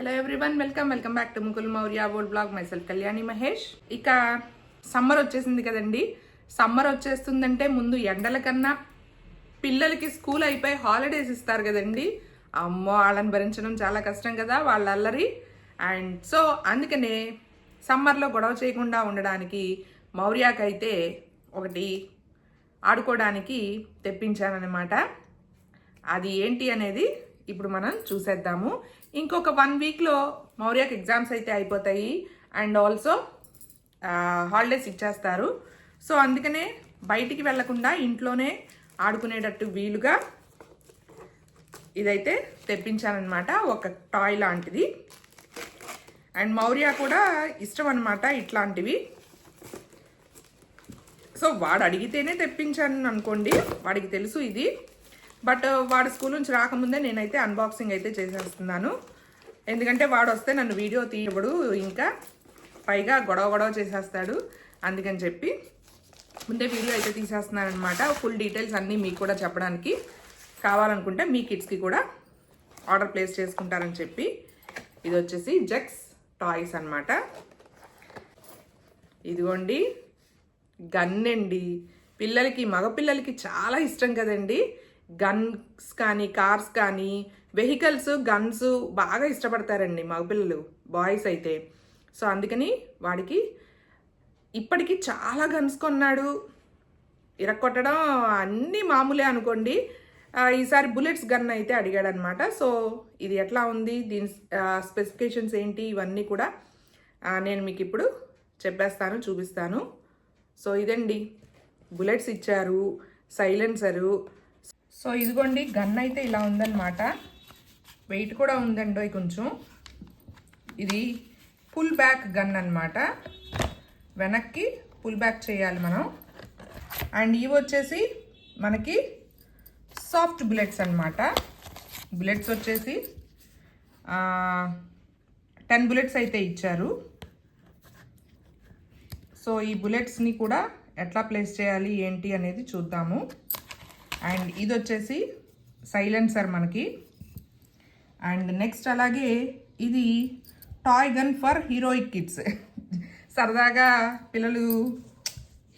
Hello everyone welcome welcome back to Mukul Maurya world blog myself Kalyani Mahesh ఇక summer వచ్చేసింది కదండి. Summer వచ్చేస్తుందంటే ముందు ఎండల కన్నా పిల్లలకి స్కూల్ అయిపోయి హాలిడేస్ ఇస్తారు కదండి. అమ్మో వాళ్ళని భరించడం చాలా కష్టం కదా వాళ్ళ అల్లరి. అండ్ సో అందుకనే సమ్మర్లో గొడవ చేయకుండా ఉండడానికి మౌర్యాకైతే ఒకటి ఆడుకోవడానికి తెప్పించానన్నమాట. అది ఏంటి అనేది ఇప్పుడు మనం చూసేద్దాము. ఇంకొక వన్ వీక్లో మౌర్యకి ఎగ్జామ్స్ అయితే అయిపోతాయి. అండ్ ఆల్సో హాలిడేస్ ఇచ్చేస్తారు. సో అందుకనే బయటికి వెళ్ళకుండా ఇంట్లోనే ఆడుకునేటట్టు వీలుగా ఇదైతే తెప్పించానమాట ఒక టాయ్ లాంటిది. అండ్ మౌర్య కూడా ఇష్టం అనమాట ఇట్లాంటివి. సో వాడు అడిగితేనే తెప్పించాను అనుకోండి వాడికి తెలుసు ఇది. బట్ uh, వాడు స్కూల్ నుంచి రాకముందే నేనైతే అన్బాక్సింగ్ అయితే చేసేస్తున్నాను. ఎందుకంటే వాడు వస్తే నన్ను వీడియో తీయబడు ఇంకా పైగా గొడవ గొడవ చేసేస్తాడు. అందుకని చెప్పి ముందే వీడియో అయితే తీసేస్తున్నాను అనమాట ఫుల్ డీటెయిల్స్ అన్నీ మీకు కూడా చెప్పడానికి కావాలనుకుంటే మీ కిడ్స్కి కూడా ఆర్డర్ ప్లేస్ చేసుకుంటారని చెప్పి ఇది వచ్చేసి జెక్స్ టాయ్స్ అన్నమాట. ఇదిగోండి గన్ అండి పిల్లలకి మగపిల్లలకి చాలా ఇష్టం కదండి. గన్స్ కానీ కార్స్ కానీ వెహికల్స్ గన్స్ బాగా ఇష్టపడతారండి మగపిల్లలు బాయ్స్ అయితే. సో అందుకని వాడికి ఇప్పటికీ చాలా గన్స్ కొన్నాడు. ఇరక్కొట్టడం అన్నీ మామూలే అనుకోండి. ఈసారి బుల్లెట్స్ గన్ అయితే అడిగాడు అనమాట సో ఇది ఎట్లా ఉంది? దీని స్పెసిఫికేషన్స్ ఏంటి? ఇవన్నీ కూడా నేను మీకు ఇప్పుడు చెప్పేస్తాను చూపిస్తాను. సో ఇదండి. బుల్లెట్స్ ఇచ్చారు సైలెన్సరు సో ఇదిగోండి గన్ అయితే ఇలా ఉందన్నమాట. వెయిట్ కూడా ఉందండి కొంచెం. ఇది పుల్ బ్యాక్ గన్ అన్నమాట. వెనక్కి పుల్ బ్యాక్ చేయాలి మనం. అండ్ ఇవి వచ్చేసి మనకి సాఫ్ట్ బుల్లెట్స్ అనమాట బుల్లెట్స్ వచ్చేసి టెన్ బుల్లెట్స్ అయితే ఇచ్చారు. సో ఈ బుల్లెట్స్ని కూడా ఎట్లా ప్లేస్ చేయాలి ఏంటి అనేది చూద్దాము. అండ్ ఇది వచ్చేసి సైలెన్సర్ మనకి. అండ్ నెక్స్ట్ అలాగే ఇది toy gun for heroic kids. సరదాగా పిల్లలు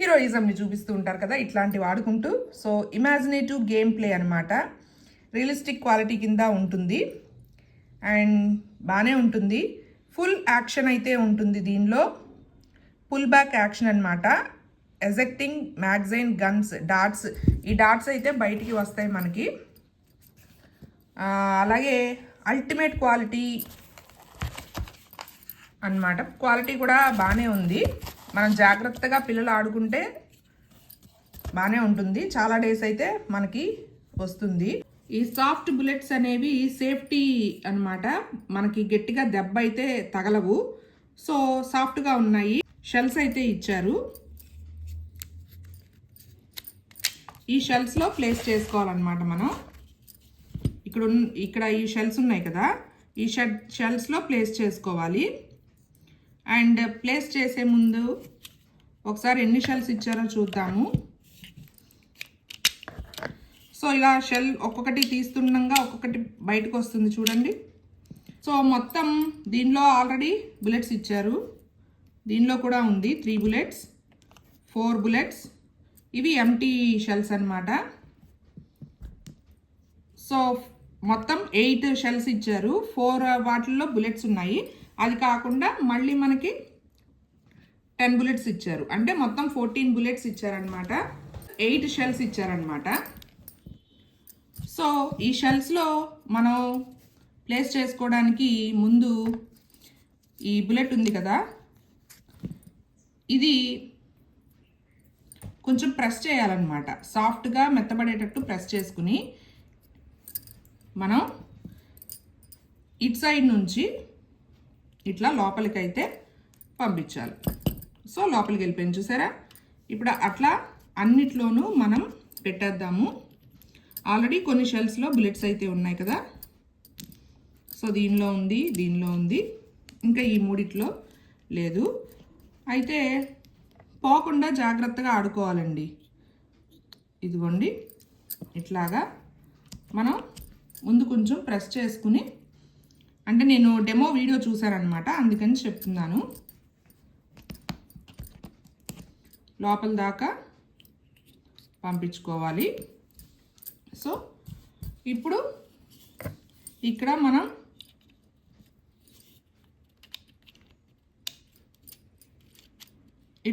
హీరోయిజంని చూపిస్తూ ఉంటారు కదా ఇట్లాంటివి ఆడుకుంటూ. సో ఇమాజినేటివ్ గేమ్ ప్లే అనమాట రియలిస్టిక్ క్వాలిటీ కింద ఉంటుంది. అండ్ బాగానే ఉంటుంది. ఫుల్ యాక్షన్ అయితే ఉంటుంది దీనిలో. పుల్ బ్యాక్ యాక్షన్ అనమాట ఎజెక్టింగ్ మ్యాగజైన్ గన్స్ డాట్స్ ఈ డాట్స్ అయితే బయటికి వస్తాయి మనకి. అలాగే అల్టిమేట్ క్వాలిటీ అన్నమాట. క్వాలిటీ కూడా బాగానే ఉంది. మనం జాగ్రత్తగా పిల్లలు ఆడుకుంటే బాగానే ఉంటుంది. చాలా డేస్ అయితే మనకి వస్తుంది. ఈ సాఫ్ట్ బుల్లెట్స్ అనేవి సేఫ్టీ అన్నమాట. మనకి గట్టిగా దెబ్బ అయితే తగలవు. సో సాఫ్ట్గా ఉన్నాయి. షెల్స్ అయితే ఇచ్చారు. ఈ షెల్స్లో ప్లేస్ చేసుకోవాలన్నమాట మనం. ఇక్కడ ఇక్కడ ఈ షెల్స్ ఉన్నాయి కదా. ఈ షెడ్ షెల్స్లో ప్లేస్ చేసుకోవాలి. అండ్ ప్లేస్ చేసే ముందు ఒకసారి ఎన్ని షెల్స్ ఇచ్చారో చూద్దాము. సో ఇలా షెల్ ఒక్కొక్కటి తీస్తుండగా ఒక్కొక్కటి బయటకు వస్తుంది చూడండి. సో మొత్తం దీనిలో ఆల్రెడీ బుల్లెట్స్ ఇచ్చారు. దీనిలో కూడా ఉంది త్రీ బుల్లెట్స్ ఫోర్ బుల్లెట్స్ ఇవి ఎంటీ షెల్స్ అనమాట సో మొత్తం ఎయిట్ షెల్స్ ఇచ్చారు. ఫోర్ వాటిల్లో బుల్లెట్స్ ఉన్నాయి. అది కాకుండా మళ్ళీ మనకి టెన్ బుల్లెట్స్ ఇచ్చారు. అంటే మొత్తం ఫోర్టీన్ బుల్లెట్స్ ఇచ్చారనమాట ఎయిట్ షెల్స్ ఇచ్చారనమాట సో ఈ షెల్స్లో మనం ప్లేస్ చేసుకోవడానికి ముందు ఈ బుల్లెట్ ఉంది కదా. ఇది కొంచెం ప్రెస్ చేయాలన్నమాట. సాఫ్ట్గా మెత్తబడేటట్టు ప్రెస్ చేసుకుని మనం ఇటు సైడ్ నుంచి ఇట్లా లోపలికైతే పంపించాలి. సో లోపలికి వెళ్ళిపోయింది చూసారా? ఇప్పుడు అట్లా అన్నిట్లోనూ మనం పెట్టేద్దాము. ఆల్రెడీ కొన్ని షెల్స్లో బుల్లెట్స్ అయితే ఉన్నాయి కదా? సో దీనిలో ఉంది దీనిలో ఉంది. ఇంకా ఈ మూడిట్లో లేదు. అయితే పోకుండా జాగ్రత్తగా ఆడుకోవాలండి. ఇదిగోండి. ఇట్లాగా మనం ముందు కొంచెం ప్రెస్ చేసుకుని అంటే నేను డెమో వీడియో చూసానమాట అందుకని చెప్తున్నాను. లోపల దాకా పంపించుకోవాలి. సో ఇప్పుడు ఇక్కడ మనం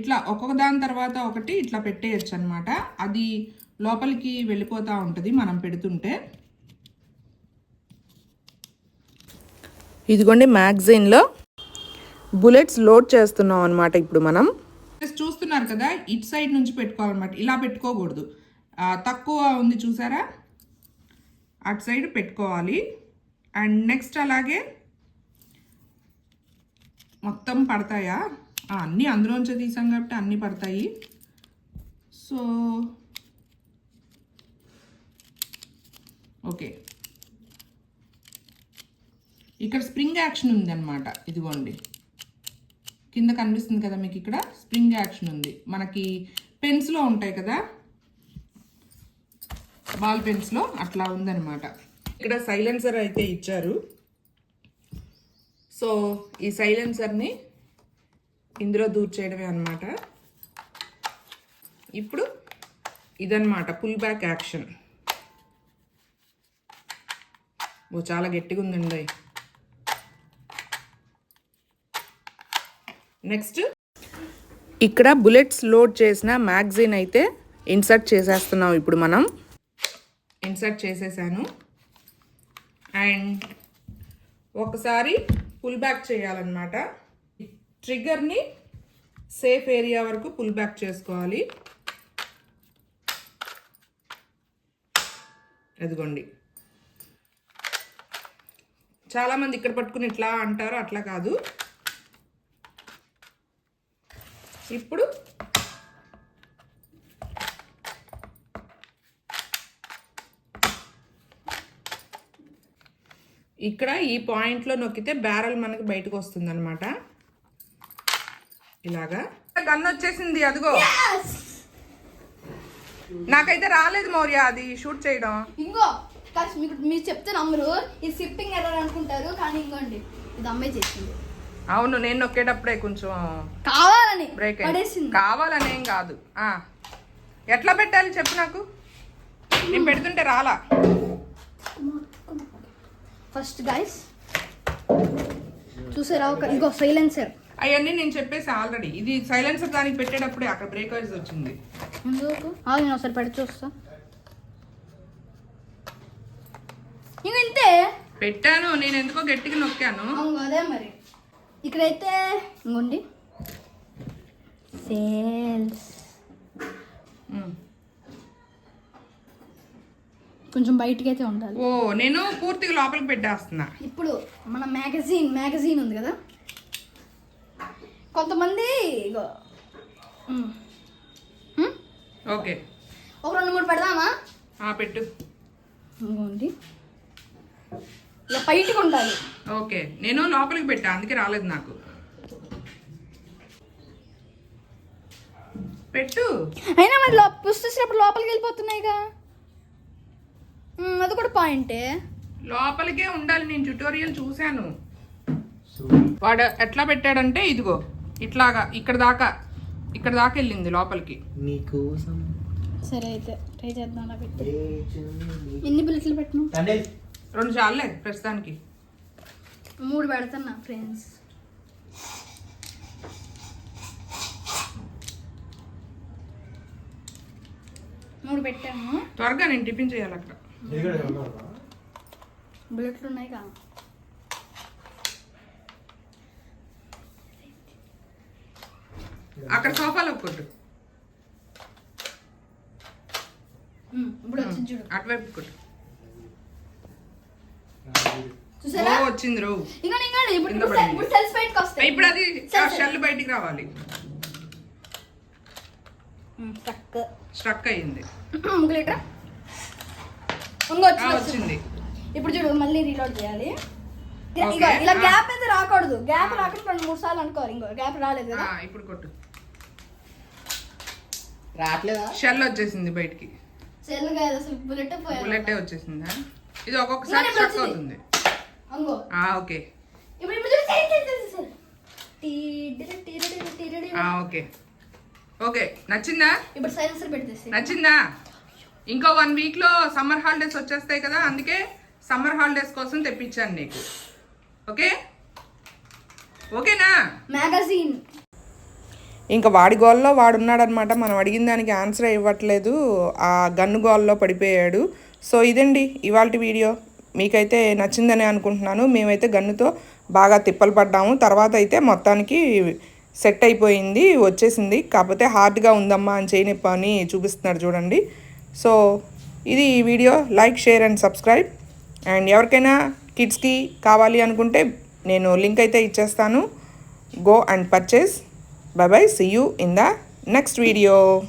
ఇట్లా ఒక్కొక్క దాని తర్వాత ఒకటి ఇట్లా పెట్టేయచ్చు అనమాట అది లోపలికి వెళ్ళిపోతూ ఉంటుంది మనం పెడుతుంటే. ఇదిగోండి మ్యాగజైన్లో బుల్లెట్స్ లోడ్ చేస్తున్నాం అనమాట ఇప్పుడు మనం. చూస్తున్నారు కదా ఇటు సైడ్ నుంచి పెట్టుకోవాలన్నమాట. ఇలా పెట్టుకోకూడదు. తక్కువ ఉంది చూసారా? అటు సైడ్ పెట్టుకోవాలి. అండ్ నెక్స్ట్ అలాగే మొత్తం పడతాయా? అన్నీ అందులోంచి తీసాం కాబట్టి అన్నీ పడతాయి. So okay. ఇక్కడ స్ప్రింగ్ యాక్షన్ ఉంది అనమాట ఇదిగోండి. కింద కనిపిస్తుంది కదా మీకు ఇక్కడ స్ప్రింగ్ యాక్షన్ ఉంది. మనకి పెన్స్లో ఉంటాయి కదా బాల్ పెన్స్లో అట్లా ఉందన్నమాట ఇక్కడ సైలెన్సర్ అయితే ఇచ్చారు. సో ఈ సైలెన్సర్ని ఇందులో దూర్ చేయడమే అనమాట ఇప్పుడు ఇదన్నమాట పుల్ బ్యాక్ యాక్షన్ ఓ చాలా గట్టిగా ఉందండి. నెక్స్ట్ ఇక్కడ బుల్లెట్స్ లోడ్ చేసిన మ్యాగజైన్ అయితే ఇన్సర్ట్ చేసేస్తున్నాం ఇప్పుడు మనం. ఇన్సర్ట్ చేసేసాను. అండ్ ఒకసారి పుల్ బ్యాక్ చేయాలన్నమాట. ట్రిగ్గర్ని సేఫ్ ఏరియా వరకు పుల్ బ్యాక్ చేసుకోవాలి. అదిగోండి. చాలామంది ఇక్కడ పట్టుకుని ఇట్లా అంటారు అట్లా కాదు. ఇప్పుడు ఇక్కడ ఈ పాయింట్లో నొక్కితే బ్యారల్ మనకి బయటకు వస్తుంది అనమాట ఇలాగా? గన్ వచ్చేసింది అదిగో. నాకైతే రాలేదు మౌర్య అది షూట్ చేయడం. ఇంకో కాదు మీకు మీరు చెప్తే నమ్మరు. ఇది సిప్పింగ్ ఎర్రర్ అనుకుంటారు కానీ ఇంకోండి. ఇది అమ్మాయి చేసింది. అవును నేను నొక్కేటప్పుడే కొంచెం కావాలని బ్రేక్ పడేసింది. కావాలనేం కాదు. ఆ. ఎట్లా పెట్టాలి చెప్పు నాకు? నేను పెడుతుంటే రాలా? ఫస్ట్ గైస్ చూసారా ఒక ఇంకో సైలెన్సర్ అవన్నీ నేను చెప్పేసి ఆల్రెడీ ఇది సైలెన్సర్ దానికి పెట్టేటప్పుడే అక్కడ వచ్చింది. నేను ఒకసారి పెట్టి చూస్తా. ఇంక ఇంతే? పెట్టాను నేను ఎందుకో గట్టిగా నొక్కాను. అదే మరి. ఇక్కడైతే ఇంకోండి. సేల్స్. కొంచెం బయటికి అయితే ఉండాలి. ఓ నేను పూర్తిగా లోపలికి పెట్టేస్తున్నా. ఇప్పుడు మన మ్యాగజైన్ మ్యాగజైన్ ఉంది కదా? కొంతమంది ఇగో? ఓకే. ఒక రెండు మూడు పెడదామా? ఆ పెట్టు. ఇంకోండి ఇలా బయటికి ఉండాలి. ఓకే. నేను లోపలికి పెట్టా అందుకే రాలేదు నాకు. పెట్టు. అయినా మరి లో పుస్తేసినప్పుడు లోపలికి వెళ్ళిపోతున్నాయిగా. అది కూడా పాయింటే. లోపలికే ఉండాలి నేను ట్యుటోరియల్ చూశాను. వాడు ఎట్లా పెట్టాడంటే ఇదిగో. ఇట్లాగా ఇక్కడ దాకా ఇక్కడ దాకా వెళ్ళింది లోపలికి నీకోసం సరే అయితే ట్రై చేద్దాం అలా పెట్టి. ఎన్ని బుల్లెట్లు పెట్టను రండి. రెండు చాలే ప్రస్తుతానికి మూడు పెడుతున్నా ఫ్రెండ్స్ మూడు పెట్టాము త్వరగా నేను టిఫిన్ చేయాలి అక్కడ? బుల్లెట్లు ఉన్నాయి కా అక్కడ సోఫాలో కొట్టు ఇప్పుడు వచ్చింది చూడు. అటువైపు కొట్టు చూసారా? వచ్చింది రో. ఇంకా ఇంకా ఇప్పుడు కింద ఇప్పుడు పడింది. ఇప్పుడు సెల్స్ బయటకు వస్తాయి. ఇప్పుడు అది సెల్స్ షెల్ బయటికి రావాలి. స్ట్రక్ అయ్యింది. ఆ, వచ్చింది ఇప్పుడు చూడు మళ్ళీ రీలోడ్ చేయాలి. ఇలా. గ్యాప్ అయితే రాకూడదు. గ్యాప్ రాకుండా రెండు మూడు సార్లు అనుకోవాలి. ఇంకో గ్యాప్ రాలేదు కదా. ఇప్పుడు కొట్టు. రావట్లేదా? షెల్ వచ్చేసింది బయటికి. సెల్ కాదు అసలు బుల్లెట్ పోయాలి. బుల్లెటే వచ్చేసిందా? ఇది ఒక్కొక్కసారి స్ట్రక్. అవుతుంది. అంగో. ఆ, ఓకే. ఇప్పుడు ఇప్పుడు. ఆ, ఓకే. ఓకే నచ్చిందా? ఇప్పుడు సైలెన్సర్ పెట్టేసి నచ్చిందా? ఇంకో వన్ వీక్లో సమ్మర్ హాలిడేస్ వచ్చేస్తాయి కదా అందుకే సమ్మర్ హాలిడేస్ కోసం తెప్పించాను నీకు. ఓకే? ఓకేనా? మ్యాగజైన్. ఇంకా వాడి గోల్లో వాడు ఉన్నాడనమాట మనం అడిగిన దానికి ఆన్సర్ ఇవ్వట్లేదు. ఆ గన్ను గోల్లో పడిపోయాడు. సో ఇదండి ఇవాళ వీడియో. మీకైతే నచ్చిందని అనుకుంటున్నాను. మేమైతే గన్నుతో బాగా తిప్పలు పడ్డాము. తర్వాత అయితే మొత్తానికి సెట్ అయిపోయింది వచ్చేసింది. కాకపోతే హార్డ్గా ఉందమ్మా అని చేయనిప్ప అని చూపిస్తున్నాడు చూడండి. సో ఇది ఈ video. Like share and subscribe. And ఎవరికైనా కిడ్స్కి కావాలి అనుకుంటే నేను లింక్ అయితే ఇచ్చేస్తాను. Go and purchase. Bye bye see you in the next video